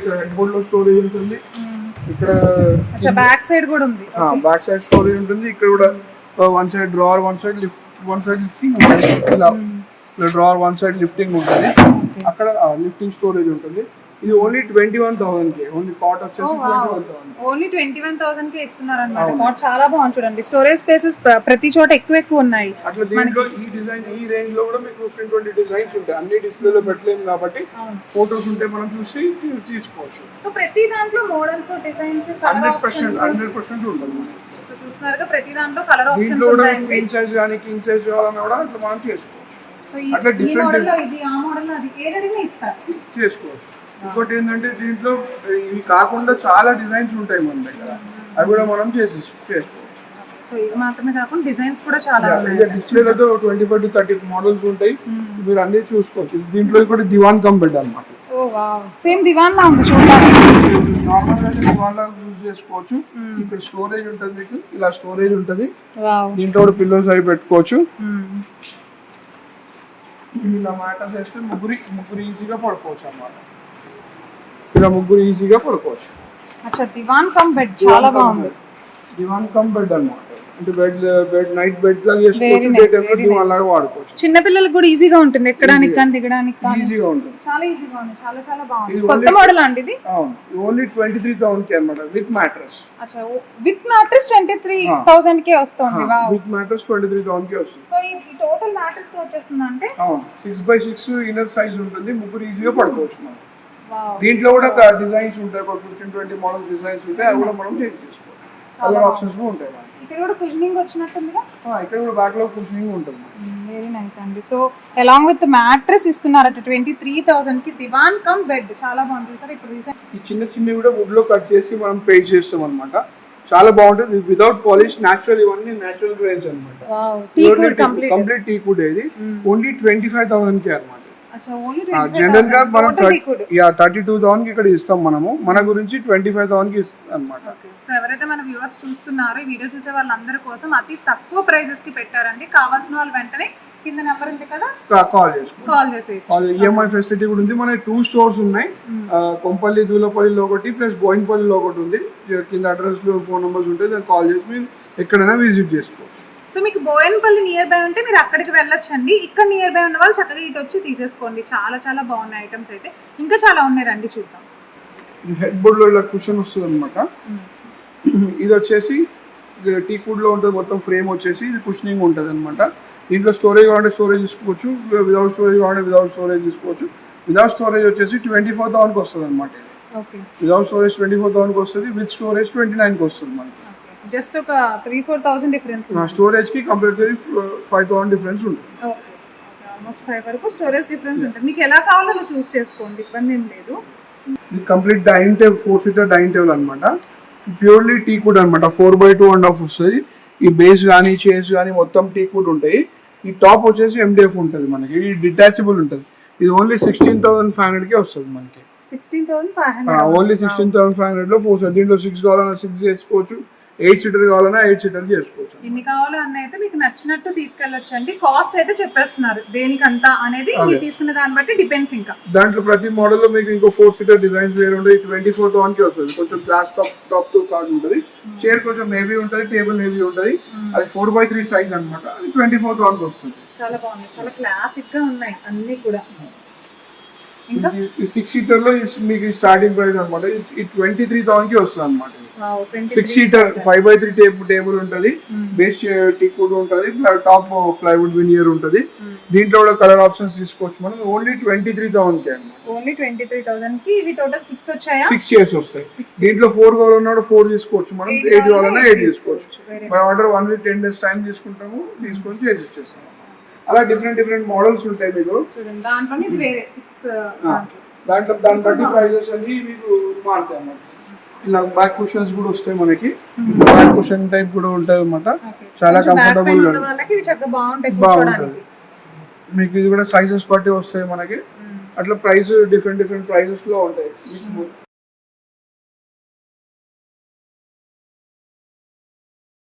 ఇక్కడ హెడ్ బోర్డ్లో స్టోరేజ్ ఉంటుంది. ఇక్కడ అచ్చా బ్యాక్ సైడ్ కూడా ఉంది. బ్యాక్ సైడ్ స్టోరేజ్ ఉంటుంది. ఇక్కడ కూడా one side drawer one side lift one side lifting ఉంటుంది. ఇలా డ్రావర్ వన్ సైడ్ లిఫ్టింగ్ ఉంటుంది. అక్కడ లిఫ్టింగ్ స్టోరేజ్ ఉంటుంది. ఇది ఓన్లీ ట్వంటీ వన్ థౌసండ్కి. ఓన్లీ కాట్ వచ్చేసి ఓన్లీ ట్వంటీ వన్ థౌసండ్కి ఇస్తున్నారు అనమాట కాట్ చాలా బాగుంది చూడండి. స్టోరేజ్ స్పేసెస్ ప్రతి చోట ఎక్కువ ఎక్కువ ఉన్నాయి. అట్లా దీంట్లో ఈ డిజైన్ ఈ రేంజ్లో కూడా మీకు ఫిఫ్టీన్ ట్వంటీ డిజైన్స్ ఉంటాయి. అన్ని డిస్ప్లేలో పెట్టలేము కాబట్టి ఫోటోస్ ఉంటే మనం చూసి తీసుకోవచ్చు. సో ప్రతి దాంట్లో models designs hundred percent hundred percent ఉంటుంది. సో చూస్తున్నారుగా ప్రతి దాంట్లో కలర్ ఆప్షన్స్ ఉంటాయండి క్వీన్ సైజ్ కానీ కింగ్ సైజ్ కావాలన్నా కూడా అట్లా మనం చేసుకోవచ్చు. సో ఈ మోడల్లో ఇది ఆ మోడల్లో అది ఏది అడిగినా ఇస్తారు. చేసుకోవచ్చు. ఇంకోటి ఏంటంటే దీంట్లో ఇవి కాకుండా చాలా డిజైన్స్ ఉంటాయి మన దగ్గర. అవి కూడా మనం చేసి చేసుకోవచ్చు. సో ఇవి మాత్రమే కాకుండా డిజైన్స్ కూడా చాలా డిస్ప్లేలతో twenty five to thirty models ఉంటాయి. మీరు అన్ని చూసుకోవచ్చు. దీంట్లో కూడా దివాన్ బెడ్ అనమాట సేమ్ దివాన్ లా ఉంది చూడడానికి నార్మల్గా దివాన్ లాగా యూజ్ చేసుకోవచ్చు. ఇక్కడ స్టోరేజ్ ఉంటుంది మీకు. ఇలా స్టోరేజ్ ఉంటుంది. దీంట్లో కూడా పిల్లోస్ అవి పెట్టుకోవచ్చు. ఇలా మ్యాటర్ చేస్తే ముగ్గురి ముగ్గురు ఈజీగా పడుకోవచ్చు అన్నమాట. ఇలా ముగ్గురు ఈజీగా పడుకోవచ్చు. అచ్చా దివాన్ కమ్ బెడ్ చాలా బాగుంది. దివాన్ కమ్ బెడ్ అన్నమాట. అంటే బెడ్ బెడ్ నైట్ బెడ్ లాగా చేసుకోవచ్చు దివాన్ వాడుకోవచ్చు. చిన్న పిల్లలకు కూడా ఈజీగా ఉంటుంది ఎక్కడానికి కానీ దిగడానికి కానీ. ఈజీగా ఉంటుంది. చాలా ఈజీగా ఉంది చాలా చాలా బాగుంది. కొత్త మోడల్ అండి ఇది? అవును ఓన్లీ ట్వంటీ త్రీ థౌసండ్కి అనమాట విత్ మ్యాట్రస్. అచ్చా with mattress twenty three thousand కే వస్తుంది wow. With mattress twenty three థౌసండ్కి వస్తుంది. సో ఈ టోటల్ మ్యాట్రెస్తో వచ్చేస్తుంది అంటే అవును six by six inner size ఉంటుంది ముగ్గురు ఈజీగా పడుకోవచ్చు మనం. దీంట్లో కూడా డిజైన్స్ ఉంటాయి ఒక ఫిఫ్టీన్ ట్వంటీ మోడల్ డిజైన్స్ ఉంటాయి అవి కూడా మనం చేంజ్ చేసుకోవచ్చు కలర్ ఆప్షన్స్ కూడా ఉంటాయి. ఇక్కడ కూడా కుషనింగ్ వచ్చినట్టుందిగా? ఇక్కడ కూడా బ్యాక్లో కుషనింగ్ ఉంటుంది వెరీ నైస్ అండి. సో అలాంగ్ విత్ మ్యాట్రెస్ ఇస్తున్నారట ట్వంటీ త్రీ థౌసండ్కి దివాన్ కమ్ బెడ్. చాలా బాగుంది చూసారు? ఇప్పుడు రీసెంట్ ఈ చిన్న చిన్నవి కూడా వుడ్లో కట్ చేసి మనం పెయింట్ చేస్తాం అనమాట చాలా బాగుంటుంది. వితౌట్ పాలిష్ న్యాచురల్ ఇవన్నీ న్యాచురల్ గ్రేన్స్ అనమాట కంప్లీట్ కంప్లీట్ టీ కుడ్ ఇది ఓన్లీ ట్వంటీ ఫైవ్ థౌసండ్కి అనమాట జనరల్గా మనం యా థర్టీ టూ థౌసండ్కి ఇక్కడ ఇస్తాం మనము. మన గురించి ట్వంటీ ఫైవ్ థౌసండ్కి ఇస్తాం అనమాట సో ఎవరైతే మన వ్యూవర్స్ చూస్తున్నారో ఈ వీడియో చూసే వాళ్ళందరి కోసం అతి తక్కువ ప్రైజెస్కి పెట్టారండి. కావాల్సిన వాళ్ళు వెంటనే కింద నెంబర్ ఉంది కదా కాల్ చేసుకో కాల్ చేసేయచ్చు. ఈఎంఐ ఫెసిలిటీ కూడా ఉంది. మన టూ స్టోర్స్ ఉన్నాయి. కొంపల్లి దూలపల్లిలో ఒకటి ప్లస్ బోయిన్పల్లిలో ఒకటి ఉంది. కింద అడ్రస్లో ఫోన్ నెంబర్స్ ఉంటాయి. దాన్ని కాల్ చేసి మీరు ఎక్కడైనా విజిట్ చేసుకోవచ్చు. సో మీకు బోయన్పల్లి నియర్ బై ఉంటే మీరు అక్కడికి వెళ్ళొచ్చండి. ఇక్కడ నియర్ బై ఉన్న వాళ్ళు చక్కగా ఇటు వచ్చి తీసేసుకోండి. చాలా చాలా బాగున్నాయి ఐటమ్స్ అయితే. ఇంకా చాలా ఉన్నాయి. రండి చూద్దాం. హెడ్ బోర్డ్లో ఇలా కుషన్ వస్తుంది అనమాట ఇది వచ్చేసి టీ కుడ్లో ఉంటుంది మొత్తం ఫ్రేమ్ వచ్చేసి ఇది కుషనింగ్ ఉంటుంది అనమాట దీంట్లో స్టోరేజ్ కావాలంటే స్టోరేజ్ తీసుకోవచ్చు. వితౌట్ స్టోరేజ్ కావాలంటే వితౌట్ స్టోరేజ్ తీసుకోవచ్చు. వితౌట్ స్టోరేజ్ వచ్చేసి ట్వంటీ ఫోర్ థౌసండ్కి వస్తుంది అనమాట ఇది వితౌట్ స్టోరేజ్ ట్వంటీ ఫోర్ థౌసండ్కి వస్తుంది. విత్ స్టోరేజ్ ట్వంటీ నైన్కి వస్తుంది మనకి. జస్ట్ ఒక త్రీ ఫోర్ థౌసండ్ డిఫరెన్స్ నా స్టోరేజ్కి కంపల్సరీ ఫైవ్ థౌసండ్ డిఫరెన్స్ ఉంటుంది. ఆల్మోస్ట్ ఫైవ్ వరకు స్టోరేజ్ డిఫరెన్స్ ఉంటుంది. మీకు ఎలా కావాలో అలా చూస్ చేసుకోండి ఇబ్బంది ఏం లేదు. ఇది complete dining table four seater dining table అనమాట ప్యూర్లీ టీ కుడ్ అనమాట four by two and half వస్తుంది ఈ బేస్ కానీ చైర్స్ కానీ మొత్తం టీ కుడ్ ఉంటాయి. ఈ టాప్ వచ్చేసి ఎండిఎఫ్ ఉంటుంది మనకి. ఇది డిటాచబుల్ ఉంటుంది. ఇది ఓన్లీ సిక్స్టీన్ థౌసండ్ ఫైవ్ హండ్రెడ్కి వస్తుంది మనకి. ఓన్లీ సిక్స్టీన్ థౌసండ్ ఫైవ్ హండ్రెడ్లో ఫోర్ దీంట్లో సిక్స్ కావాలన్నా సిక్స్ చేసుకోవచ్చు. ఎయిట్ సీటర్ కావాలన్నా ఎయిట్ సీటర్ చేసుకోవచ్చు. ఎన్ని కావాలో అన్న అయితే మీకు నచ్చినట్టు తీసుకెళ్ళొచ్చు అండి కాస్ట్ అయితే చెప్పేస్తున్నారు. దేనికంతా అనేది మీరు తీసుకునే దాన్ని బట్టి డిపెండ్స్ ఇంకా. దాంట్లో ప్రతి మోడల్లో మీకు ఇంకో ఫోర్ సీటర్ డిజైన్స్ వేరే ఉంటాయి. ట్వంటీ ఫోర్ థౌసండ్కి వస్తుంది. కొంచెం గ్లాస్ టాప్ టాప్తో స్టార్ట్ ఉంటుంది. చైర్ కొంచెం హెవీ ఉంటుంది టేబుల్ హెవీ ఉంటుంది. అది ఫోర్ బై త్రీ సైజ్ అనమాట అది ట్వంటీ ఫోర్ థౌసండ్కి వస్తుంది. చాలా బాగుంది. చాలా క్లాసిక్గా ఉన్నాయి అన్ని కూడా. ఇంకా? సిక్స్ సీటర్లో మీకు స్టార్టింగ్ ప్రైస్ అనమాట. ట్వంటీ త్రీ థౌసండ్కి వస్తుంది అనమాట. Six seater five by three table table ఉంటుంది. బేస్ టీక్ కూడా ఉంటుంది. టాప్ ప్లైవుడ్ వినియర్ ఉంటుంది. దీంట్లో కూడా కలర్ ఆప్షన్స్ తీసుకోవచ్చు మనం. ఓన్లీ ట్వంటీ త్రీ థౌసండ్కి ఓన్లీ ట్వంటీ త్రీ థౌసండ్కి ఇవి టోటల్ సిక్స్ వచ్చాయా? సిక్స్ ఇయర్స్ వస్తాయి. దీంట్లో ఫోర్ కావాలన్నా కూడా ఫోర్ తీసుకోవచ్చు మనం. ఎయిట్ కావాలన్నా ఎయిట్ తీసుకోవచ్చు. By order one week ten days time తీసుకుంటాము. తీసుకొని చేసి ఇచ్చేస్తాము. అలా డిఫరెంట్ డిఫరెంట్ మోడల్స్ ఉంటాయి మీకు. సిక్స్ దాంట్లో దాన్ని బట్టి ప్రైజెస్ అన్ని మీకు మారుతాయి అన్నమాట. ఇలా బ్యాక్ కుషన్స్ కూడా వస్తాయి మనకి. బ్యాక్ కుషన్ టైప్ కూడా ఉంటుంది అనమాట చాలా కంఫర్టబుల్ బాగుంటుంది. మీకు ఇది కూడా సైజెస్ బట్టి వస్తాయి మనకి. అట్లా ప్రైస్ డిఫరెంట్ డిఫరెంట్ ప్రైజెస్లో ఉంటాయి.